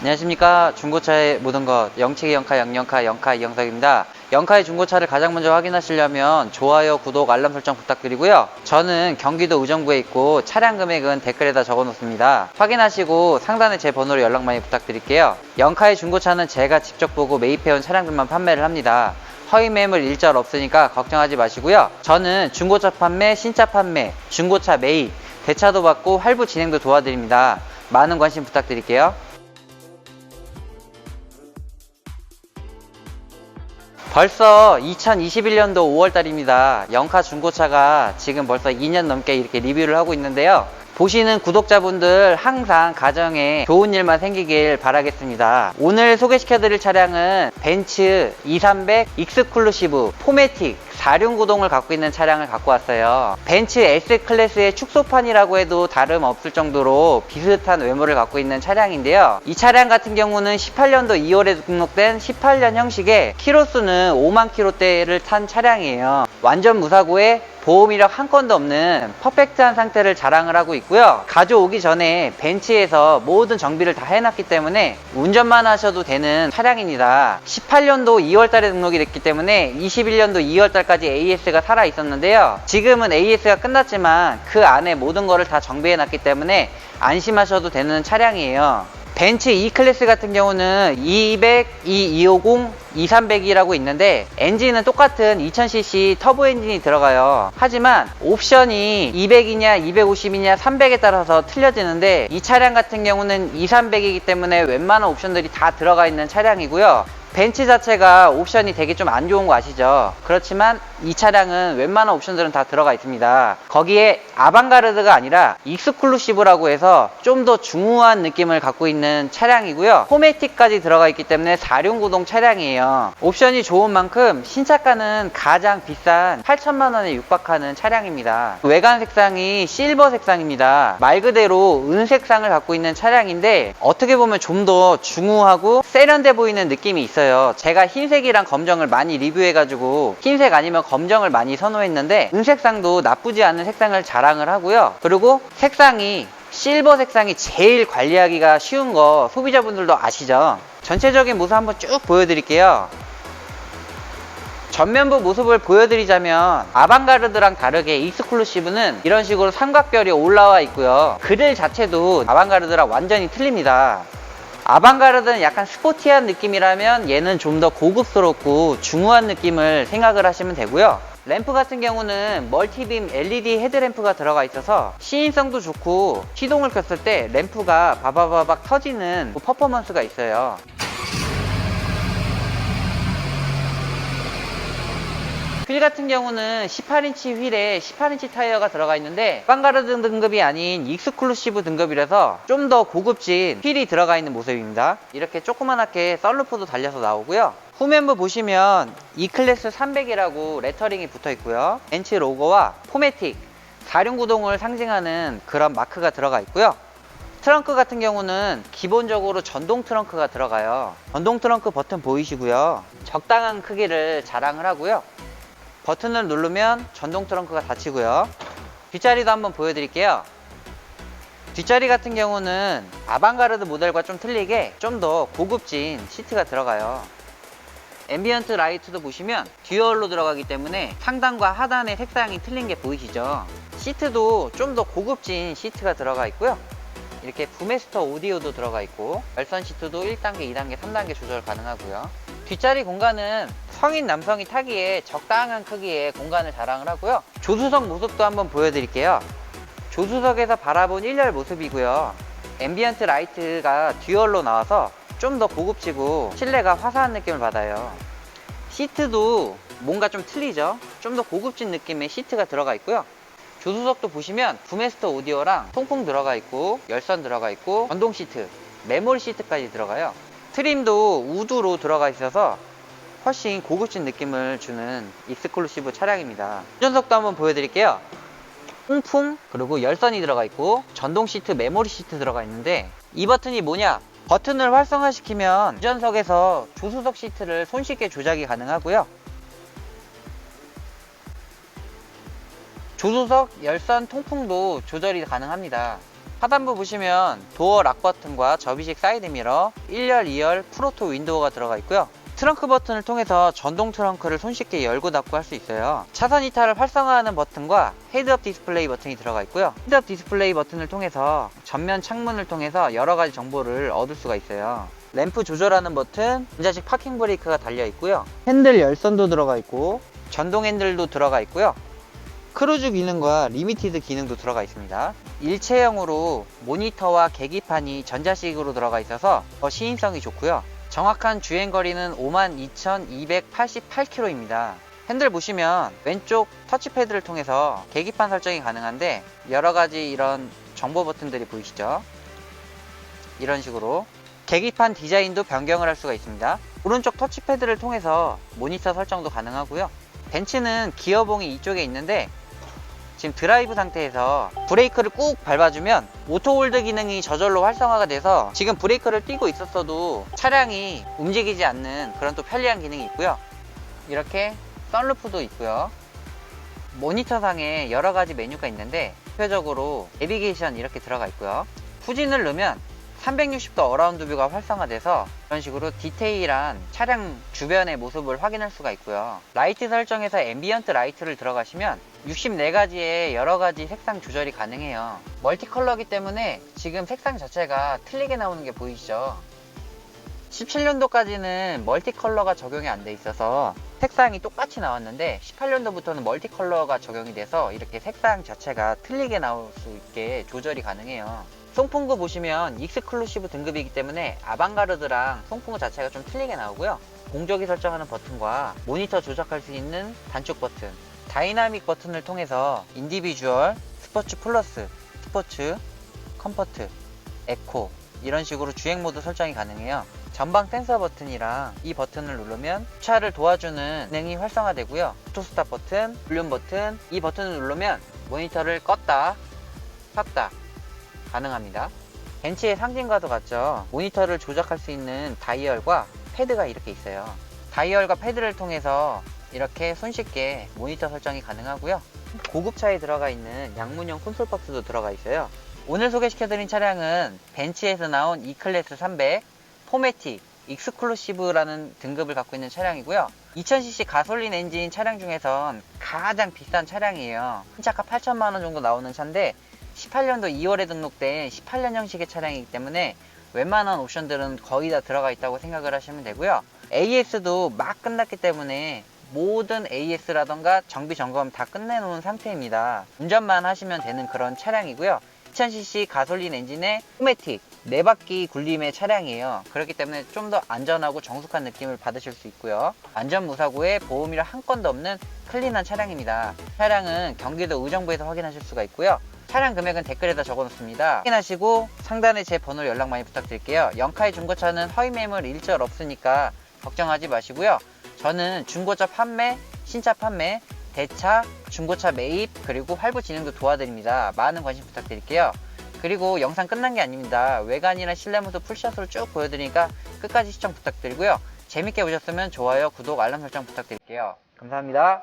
안녕하십니까. 중고차의 모든 것 영치기 영카 양영카 영카 이영석입니다. 영카의 중고차를 가장 먼저 확인하시려면 좋아요 구독 알람 설정 부탁드리고요. 저는 경기도 의정부에 있고 차량 금액은 댓글에다 적어 놓습니다. 확인하시고 상단에 제 번호로 연락 많이 부탁드릴게요. 영카의 중고차는 제가 직접 보고 매입해온 차량들만 판매를 합니다. 허위 매물 일절 없으니까 걱정하지 마시고요. 저는 중고차 판매 신차 판매 중고차 매입 대차도 받고 할부 진행도 도와드립니다. 많은 관심 부탁드릴게요 벌써 2021년도 5월달입니다. 영카 중고차가 지금 벌써 2년 넘게 이렇게 리뷰를 하고 있는데요. 보시는 구독자분들 항상 가정에 좋은 일만 생기길 바라겠습니다. 오늘 소개시켜드릴 차량은 벤츠 2300 익스클루시브 포매틱 4륜 구동을 갖고 있는 차량을 갖고 왔어요. 벤츠 S 클래스의 축소판이라고 해도 다름없을 정도로 비슷한 외모를 갖고 있는 차량인데요. 이 차량 같은 경우는 18년도 2월에 등록된 18년 형식의 키로수는 5만 킬로대를 탄 차량이에요. 완전 무사고에 보험 이력 한 건도 없는 퍼펙트한 상태를 자랑을 하고 있고요. 가져오기 전에 벤츠에서 모든 정비를 다 해놨기 때문에 운전만 하셔도 되는 차량입니다. 18년도 2월달에 등록이 됐기 때문에 21년도 2월달까지 AS가 살아 있었는데요. 지금은 AS가 끝났지만 그 안에 모든 거를 다 정비해놨기 때문에 안심하셔도 되는 차량이에요. 벤츠 E클래스 같은 경우는 200, 2250, 2300이라고 있는데 엔진은 똑같은 2000cc 터보 엔진이 들어가요. 하지만 옵션이 200이냐 250이냐 300에 따라서 틀려지는데 이 차량 같은 경우는 2300이기 때문에 웬만한 옵션들이 다 들어가 있는 차량이고요. 벤츠 자체가 옵션이 되게 좀 안 좋은 거 아시죠? 그렇지만 이 차량은 웬만한 옵션들은 다 들어가 있습니다. 거기에 아방가르드가 아니라 익스클루시브라고 해서 좀 더 중후한 느낌을 갖고 있는 차량이고요. 포매틱까지 들어가 있기 때문에 4륜 구동 차량이에요. 옵션이 좋은 만큼 신차가는 가장 비싼 8천만 원에 육박하는 차량입니다. 외관 색상이 실버 색상입니다. 말 그대로 은색상을 갖고 있는 차량인데 어떻게 보면 좀 더 중후하고 세련돼 보이는 느낌이 있어요. 제가 흰색이랑 검정을 많이 리뷰해가지고 흰색 아니면 검정을 많이 선호했는데 은색상도 나쁘지 않은 색상을 자랑을 하고요. 그리고 색상이 실버 색상이 제일 관리하기가 쉬운 거 소비자분들도 아시죠? 전체적인 모습 한번 쭉 보여드릴게요. 전면부 모습을 보여드리자면 아방가르드랑 다르게 익스클루시브는 이런 식으로 삼각별이 올라와 있고요. 그릴 자체도 아방가르드랑 완전히 틀립니다. 아방가르드는 약간 스포티한 느낌이라면 얘는 좀 더 고급스럽고 중후한 느낌을 생각을 하시면 되고요. 램프 같은 경우는 멀티빔 LED 헤드램프가 들어가 있어서 시인성도 좋고 시동을 켰을 때 램프가 바바바박 터지는 그 퍼포먼스가 있어요. 휠 같은 경우는 18인치 휠에 18인치 타이어가 들어가 있는데 빵가르드 등급이 아닌 익스클루시브 등급이라서 좀 더 고급진 휠이 들어가 있는 모습입니다. 이렇게 조그만하게 썰루프도 달려서 나오고요. 후면부 보시면 E클래스 300이라고 레터링이 붙어 있고요. 벤츠 로고와 포매틱 4륜 구동을 상징하는 그런 마크가 들어가 있고요. 트렁크 같은 경우는 기본적으로 전동 트렁크가 들어가요. 전동 트렁크 버튼 보이시고요. 적당한 크기를 자랑을 하고요. 버튼을 누르면 전동 트렁크가 닫히고요. 뒷자리도 한번 보여드릴게요. 뒷자리 같은 경우는 아방가르드 모델과 좀 틀리게 좀 더 고급진 시트가 들어가요. 앰비언트 라이트도 보시면 듀얼로 들어가기 때문에 상단과 하단의 색상이 틀린 게 보이시죠? 시트도 좀 더 고급진 시트가 들어가 있고요. 이렇게 부메스터 오디오도 들어가 있고 열선 시트도 1단계, 2단계, 3단계 조절 가능하고요. 뒷자리 공간은 성인 남성이 타기에 적당한 크기의 공간을 자랑을 하고요. 조수석 모습도 한번 보여드릴게요. 조수석에서 바라본 1열 모습이고요. 앰비언트 라이트가 듀얼로 나와서 좀 더 고급지고 실내가 화사한 느낌을 받아요. 시트도 뭔가 좀 틀리죠? 좀 더 고급진 느낌의 시트가 들어가 있고요. 조수석도 보시면 부메스터 오디오랑 통풍 들어가 있고 열선 들어가 있고 전동 시트, 메모리 시트까지 들어가요. 트림도 우드로 들어가 있어서 훨씬 고급진 느낌을 주는 익스클루시브 차량입니다. 운전석도 한번 보여드릴게요. 통풍 그리고 열선이 들어가 있고 전동 시트, 메모리 시트 들어가 있는데 이 버튼이 뭐냐? 버튼을 활성화시키면 운전석에서 조수석 시트를 손쉽게 조작이 가능하고요. 조수석 열선 통풍도 조절이 가능합니다. 하단부 보시면 도어 락 버튼과 접이식 사이드 미러, 1열, 2열 프로토 윈도우가 들어가 있고요. 트렁크 버튼을 통해서 전동 트렁크를 손쉽게 열고 닫고 할 수 있어요. 차선 이탈을 활성화하는 버튼과 헤드업 디스플레이 버튼이 들어가 있고요. 헤드업 디스플레이 버튼을 통해서 전면 창문을 통해서 여러 가지 정보를 얻을 수가 있어요. 램프 조절하는 버튼, 전자식 파킹 브레이크가 달려 있고요. 핸들 열선도 들어가 있고 전동 핸들도 들어가 있고요. 크루즈 기능과 리미티드 기능도 들어가 있습니다. 일체형으로 모니터와 계기판이 전자식으로 들어가 있어서 더 시인성이 좋고요. 정확한 주행거리는 52,288km입니다. 핸들 보시면 왼쪽 터치패드를 통해서 계기판 설정이 가능한데 여러 가지 이런 정보 버튼들이 보이시죠? 이런 식으로 계기판 디자인도 변경을 할 수가 있습니다. 오른쪽 터치패드를 통해서 모니터 설정도 가능하고요. 벤츠는 기어봉이 이쪽에 있는데 지금 드라이브 상태에서 브레이크를 꾹 밟아주면 오토홀드 기능이 저절로 활성화가 돼서 지금 브레이크를 띄고 있었어도 차량이 움직이지 않는 그런 또 편리한 기능이 있고요. 이렇게 썬루프도 있고요. 모니터상에 여러 가지 메뉴가 있는데 대표적으로 내비게이션 이렇게 들어가 있고요. 후진을 넣으면 360도 어라운드 뷰가 활성화돼서 이런 식으로 디테일한 차량 주변의 모습을 확인할 수가 있고요. 라이트 설정에서 앰비언트 라이트를 들어가시면 64가지의 여러 가지 색상 조절이 가능해요. 멀티컬러기 때문에 지금 색상 자체가 틀리게 나오는 게 보이시죠? 17년도까지는 멀티컬러가 적용이 안 돼 있어서 색상이 똑같이 나왔는데 18년도부터는 멀티컬러가 적용이 돼서 이렇게 색상 자체가 틀리게 나올 수 있게 조절이 가능해요. 송풍구 보시면 익스클루시브 등급이기 때문에 아방가르드랑 송풍구 자체가 좀 틀리게 나오고요. 공조기 설정하는 버튼과 모니터 조작할 수 있는 단축 버튼, 다이나믹 버튼을 통해서 인디비주얼, 스포츠 플러스, 스포츠, 컴포트, 에코 이런 식으로 주행 모드 설정이 가능해요. 전방 센서 버튼이랑 이 버튼을 누르면 주차를 도와주는 기능이 활성화되고요. 오토스탑 버튼, 볼륨 버튼, 이 버튼을 누르면 모니터를 껐다, 켰다 가능합니다. 벤츠의 상징과도 같죠. 모니터를 조작할 수 있는 다이얼과 패드가 이렇게 있어요. 다이얼과 패드를 통해서 이렇게 손쉽게 모니터 설정이 가능하고요. 고급차에 들어가 있는 양문형 콘솔 박스도 들어가 있어요. 오늘 소개시켜드린 차량은 벤츠에서 나온 E클래스 300 포매틱 익스클루시브라는 등급을 갖고 있는 차량이고요. 2000cc 가솔린 엔진 차량 중에선 가장 비싼 차량이에요. 한 차가 8천만 원 정도 나오는 차인데 18년도 2월에 등록된 18년 형식의 차량이기 때문에 웬만한 옵션들은 거의 다 들어가 있다고 생각을 하시면 되고요. AS도 막 끝났기 때문에 모든 AS라던가 정비 점검 다 끝내놓은 상태입니다. 운전만 하시면 되는 그런 차량이고요. 2000cc 가솔린 엔진의 포매틱 4바퀴 굴림의 차량이에요. 그렇기 때문에 좀 더 안전하고 정숙한 느낌을 받으실 수 있고요. 안전 무사고에 보험이라 한 건도 없는 클린한 차량입니다. 차량은 경기도 의정부에서 확인하실 수가 있고요. 차량 금액은 댓글에다 적어놓습니다. 확인하시고 상단에 제 번호로 연락 많이 부탁드릴게요. 영카이 중고차는 허위 매물 일절 없으니까 걱정하지 마시고요. 저는 중고차 판매, 신차 판매, 대차, 중고차 매입, 그리고 할부 진행도 도와드립니다. 많은 관심 부탁드릴게요. 그리고 영상 끝난 게 아닙니다. 외관이나 실내 모습 풀샷으로 쭉 보여드리니까 끝까지 시청 부탁드리고요. 재밌게 보셨으면 좋아요, 구독, 알람 설정 부탁드릴게요. 감사합니다.